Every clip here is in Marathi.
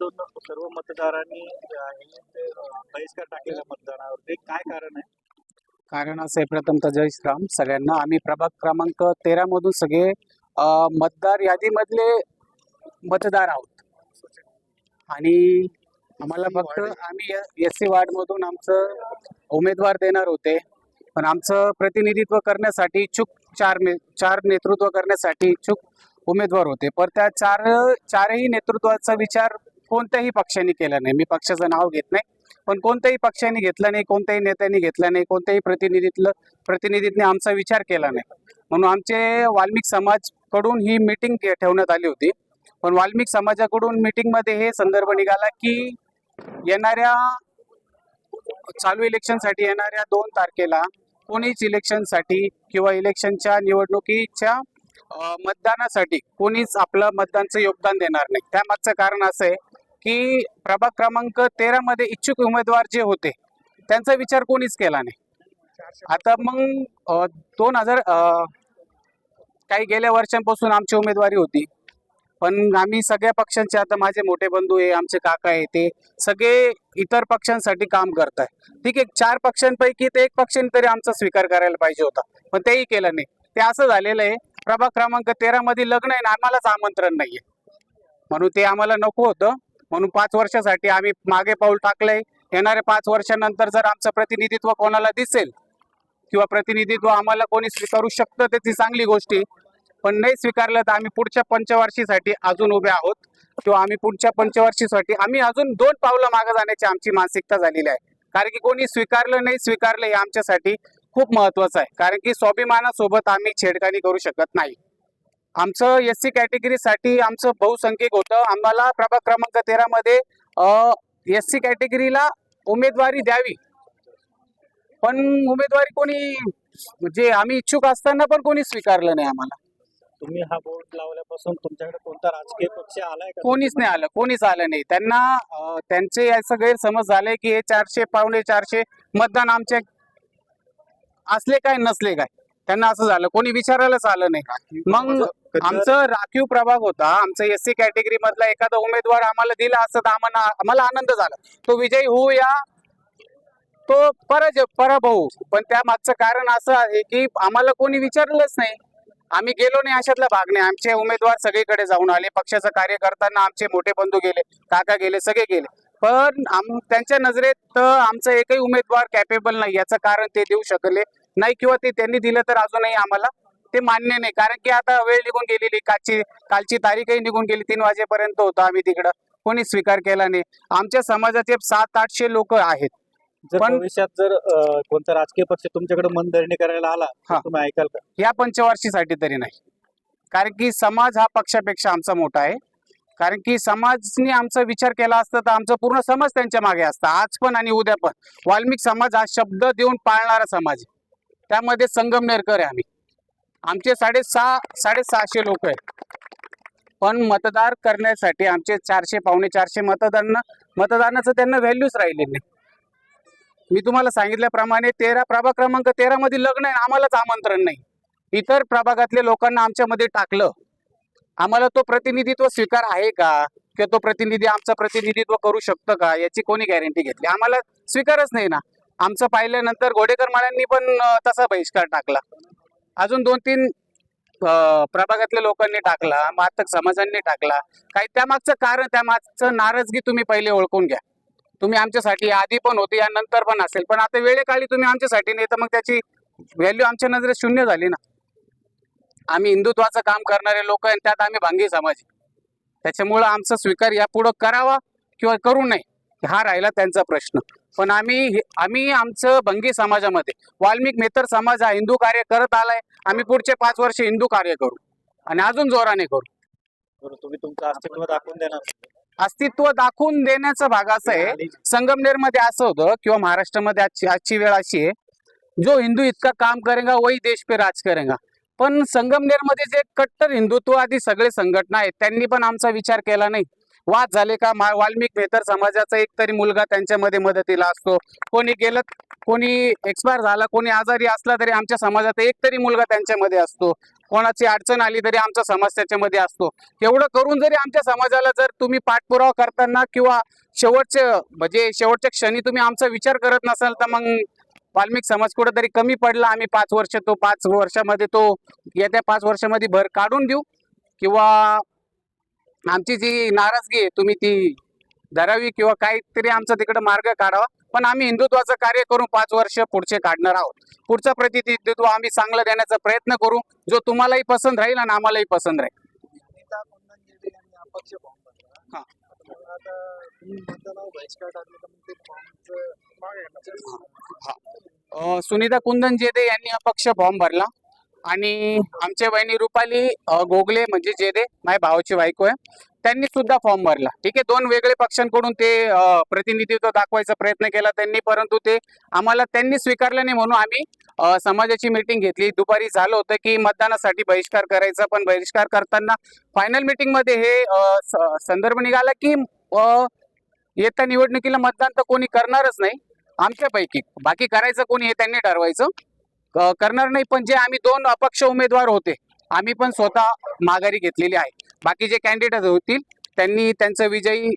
मधून सर्व मतदारांनी बहिष्कार टाकलेला मतदानावर ते काय कारण आहे? कारण असं आहे प्रथमतः जय श्रीराम. सगळ्यांना आम्ही प्रभाग क्रमांक तेरा मधून सगळे मतदार यादीमधले मतदार आहोत. आणि आम्हाला फक्त आम्ही एस सी वार्ड मधून आमचं उमेदवार देणार होते. पण आमचं प्रतिनिधित्व करण्यासाठी इच्छुक चार ने चार नेतृत्व करण्यासाठी इच्छुक उमेदवार होते. पण त्या चार चारही नेतृत्वाचा विचार कोणत्याही पक्षाने केलं नाही. मी पक्षाचं नाव घेत नाही. पण कोणत्याही पक्षाने घेतलं नाही कोणत्याही नेत्यांनी घेतलं नाही कोणत्याही प्रतिनिधीतलं प्रतिनिधीतने आमचा विचार केला नाही. म्हणून आमचे वाल्मिक समाजकडून ही मीटिंग ठेवण्यात आली होती. पण वाल्मिक समाजाकडून मीटिंगमध्ये हे संदर्भ निघाला की येणाऱ्या चालू इलेक्शनसाठी येणाऱ्या दोन तारखेला कोणीच इलेक्शनसाठी किंवा इलेक्शनच्या निवडणुकीच्या मतदानासाठी कोणीच आपलं मतदानचं योगदान देणार नाही. त्यामागचं कारण असं आहे की प्रभाग क्रमांक तेरा मध्ये इच्छुक उमेदवार जे होते त्यांचा विचार कोणीच केला नाही. आता मग दोन हजार काही गेल्या वर्षांपासून आमची उमेदवारी होती. पण आम्ही सगळ्या पक्षांचे आता माझे मोठे बंधू आहे आमचे काका आहे ते सगळे इतर पक्षांसाठी काम करत आहे ठीक आहे चार पक्षांपैकी ते एक पक्षाने तरी आमचा स्वीकार करायला पाहिजे होता पण तेही केलं नाही. ते असं झालेलं आहे प्रभाग क्रमांक तेरा मध्ये लग्न आहे ना आम्हालाच आमंत्रण नाहीये. म्हणून ते आम्हाला नको होतं. म्हणून पाच वर्षासाठी आम्ही मागे पाऊल टाकलंय. येणाऱ्या पाच वर्षानंतर जर आमचं प्रतिनिधित्व कोणाला दिसेल किंवा प्रतिनिधित्व आम्हाला कोणी स्वीकारू शकतं त्याची ती चांगली गोष्टी पण नाही स्वीकारलं तर आम्ही पुढच्या पंचवार्षीसाठी अजून उभे आहोत. किंवा आम्ही पुढच्या पंचवार्षीसाठी आम्ही अजून दोन पावलं मागे जाण्याची आमची मानसिकता झालेली आहे. कारण की कोणी स्वीकारलं नाही स्वीकारलं हे आमच्यासाठी खूप महत्वाचं आहे. कारण की स्वाभिमानासोबत आम्ही छेडखानी करू शकत नाही. आमचं एस सी कॅटेगरीसाठी आमचं बहुसंख्यक होतं. आम्हाला प्रभाग क्रमांक तेरा मध्ये एस सी कॅटेगरीला उमेदवारी द्यावी. पण उमेदवारी कोणी जे आम्ही इच्छुक असताना पण कोणी स्वीकारलं नाही आम्हाला. तुम्ही हा बोर्ड लावल्यापासून तुमच्याकडे कोणता राजकीय पक्ष आलाय कोणीच नाही आलं कोणीच आलं नाही. त्यांना त्यांचे असं गैरसमज झाले की हे चारशे पावणे चारशे मतदान आमचे असले काय नसले काय. त्यांना असं झालं कोणी विचारायलाच आलं नाही. मग आमचं राखीव प्रभाग होता आमचं एस सी कॅटेगरी मधला एखादा उमेदवार आम्हाला दिला असं तर आम्हाला आम्हाला आनंद झाला. तो विजयी होऊ या तो पराजय पराभव. पण त्या मागचं कारण असं आहे की आम्हाला कोणी विचारलंच नाही. आम्ही गेलो नाही अशातला भाग नाही. आमचे उमेदवार सगळीकडे जाऊन आले पक्षाचं कार्य करताना आमचे मोठे बंधू गेले काका गेले सगळे गेले. पण आम त्यांच्या नजरेत आमचा एकही उमेदवार कॅपेबल नाही याचं कारण ते देऊ शकले. नाही किंवा ते त्यांनी दिलं तर अजूनही आम्हाला ते मान्य नाही. कारण की आता वेळ निघून गेलेली कालची कालची तारीखही निघून गेली तीन वाजेपर्यंत होतो आम्ही तिकडं. कोणी स्वीकार केला नाही. आमच्या समाजाचे सात आठशे लोक आहेत. पण- भविष्यात जर कोणता राजकीय पक्ष तुमच्याकडे मनधरणी करायला आला हा. तुम्ही ऐकाल का? या पंचवार्षीसाठी तरी नाही. कारण की समाज हा पक्षापेक्षा आमचा मोठा आहे. कारण की समाजने आमचा विचार केला असता तर आमचा पूर्ण समाज त्यांच्या मागे असता. आज पण आणि उद्या पण. वाल्मिक समाज हा शब्द देऊन पाळणारा समाज आहे. त्यामध्ये संगमनेरकर आहे आम्ही. आमचे साडेसहा साडेसहाशे लोक आहेत. पण मतदार करण्यासाठी आमचे चारशे पावणे चारशे मतदान मतदानाचं त्यांना व्हॅल्यूच राहिले नाही. मी तुम्हाला सांगितल्याप्रमाणे तेरा प्रभाग क्रमांक तेरा मध्ये लग्न आहे आम्हालाच आमंत्रण नाही. इतर प्रभागातल्या लोकांना आमच्यामध्ये टाकलं. आम्हाला तो प्रतिनिधित्व स्वीकार आहे का? किंवा तो प्रतिनिधी आमचं प्रतिनिधित्व करू शकतं का? याची कोणी गॅरंटी घेतली? आम्हाला स्वीकारच नाही ना. आमचं पाहिल्यानंतर घोडेकर माळ्यांनी पण तसा बहिष्कार टाकला. अजून दोन तीन प्रभागातल्या लोकांनी टाकला मातक समाजांनी टाकला. काही त्यामागचं कारण त्यामागचं नाराजगी तुम्ही पहिले ओळखून घ्या. तुम्ही आमच्यासाठी आधी पण होते या नंतर पण असेल. पण आता वेळेकाळी तुम्ही आमच्यासाठी नाही तर मग त्याची व्हॅल्यू आमच्या नजरेत शून्य झाली ना. आम्ही हिंदुत्वाचं काम करणारे लोक आहेत त्यात आम्ही भांगी समाज त्याच्यामुळं आमचा स्वीकार यापुढं करावा किंवा करू नये. हा राहिला त्यांचा प्रश्न. पण आम्ही आम्ही आमचं भंगी समाजामध्ये वाल्मिक मेतर समाज हा हिंदू कार्य करत आलाय आम्ही पुढचे पाच वर्ष हिंदू कार्य करू आणि अजून जोराने करू. तुम्ही तुमचं अस्तित्व दाखवून देणार अस्तित्व दाखवून देण्याचा भाग असा आहे संगमनेरमध्ये असं होतं किंवा महाराष्ट्रामध्ये आजची आजची वेळ अशी आहे जो हिंदू इतका काम करेगा वही देश पे राज करेगा. पण संगमनेरमध्ये जे कट्टर हिंदुत्ववादी सगळे संघटना आहेत त्यांनी पण आमचा विचार केला नाही. वाद झाले का? मा- वाल्मिक मेहतर समाजाचा एक तरी मुलगा त्यांच्यामध्ये मदतीला असतो. कोणी गेलं कोणी एक्सपायर झाला कोणी आजारी असला तरी आमच्या समाजात एक तरी मुलगा त्यांच्यामध्ये असतो. कोणाची अडचण आली तरी आमचा समाज त्याच्यामध्ये असतो. एवढं करून जरी आमच्या समाजाला जर तुम्ही पाठपुरावा करताना किंवा शेवटचे म्हणजे शेवटच्या क्षणी तुम्ही आमचा विचार करत नसाल तर मग वाल्मिक समाज कुठेतरी कमी पडला. आम्ही पाच वर्ष तो पाच वर्षामध्ये तो येत्या पाच वर्षामध्ये भर काढून देऊ. किंवा आमची जी नाराजगी आहे तुम्ही ती धरावी किंवा काहीतरी आमचा तिकडे मार्ग काढावा. पण आम्ही हिंदुत्वाचं कार्य करून पाच वर्ष पुढचे काढणार आहोत. पुढचं प्रतिनिधित्व आम्ही चांगलं देण्याचा प्रयत्न करू. जो तुम्हालाही पसंत राहील आणि आम्हालाही पसंत राहील. सुनीता कुंदन जेदे यांनी अपक्ष फॉर्म भरला. आणि आमच्या बहिणी रुपाली गोगले म्हणजे जेदे माझ्या भावाची बायको आहे त्यांनी सुद्धा फॉर्म भरला. ठीक आहे दोन वेगळे पक्षांकडून ते प्रतिनिधित्व दाखवायचा प्रयत्न केला त्यांनी परंतु ते आम्हाला त्यांनी स्वीकारलं नाही म्हणून आम्ही समाजाची मीटिंग घेतली. दुपारी झालं होतं की मतदानासाठी बहिष्कार करायचा पण बहिष्कार करताना फायनल मीटिंगमध्ये हे संदर्भ निघाला की येत्या निवडणुकीला मतदान तर कोणी करणारच नाही आमच्यापैकी. बाकी करायचं कोणी हे त्यांनी ठरवायचं. करणार नाही पण जे आम्ही दोन अपक्ष उमेदवार होते आम्ही पण स्वतः माघारी घेतलेली आहे. बाकी जे कॅन्डिडेट होतील त्यांनी त्यांचं विजयी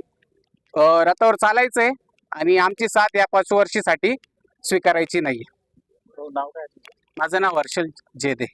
रथावर चालायचंय आणि आमची साथ या पाच वर्षीसाठी स्वीकारायची नाही काय माझं नाव हर्षल जेदे.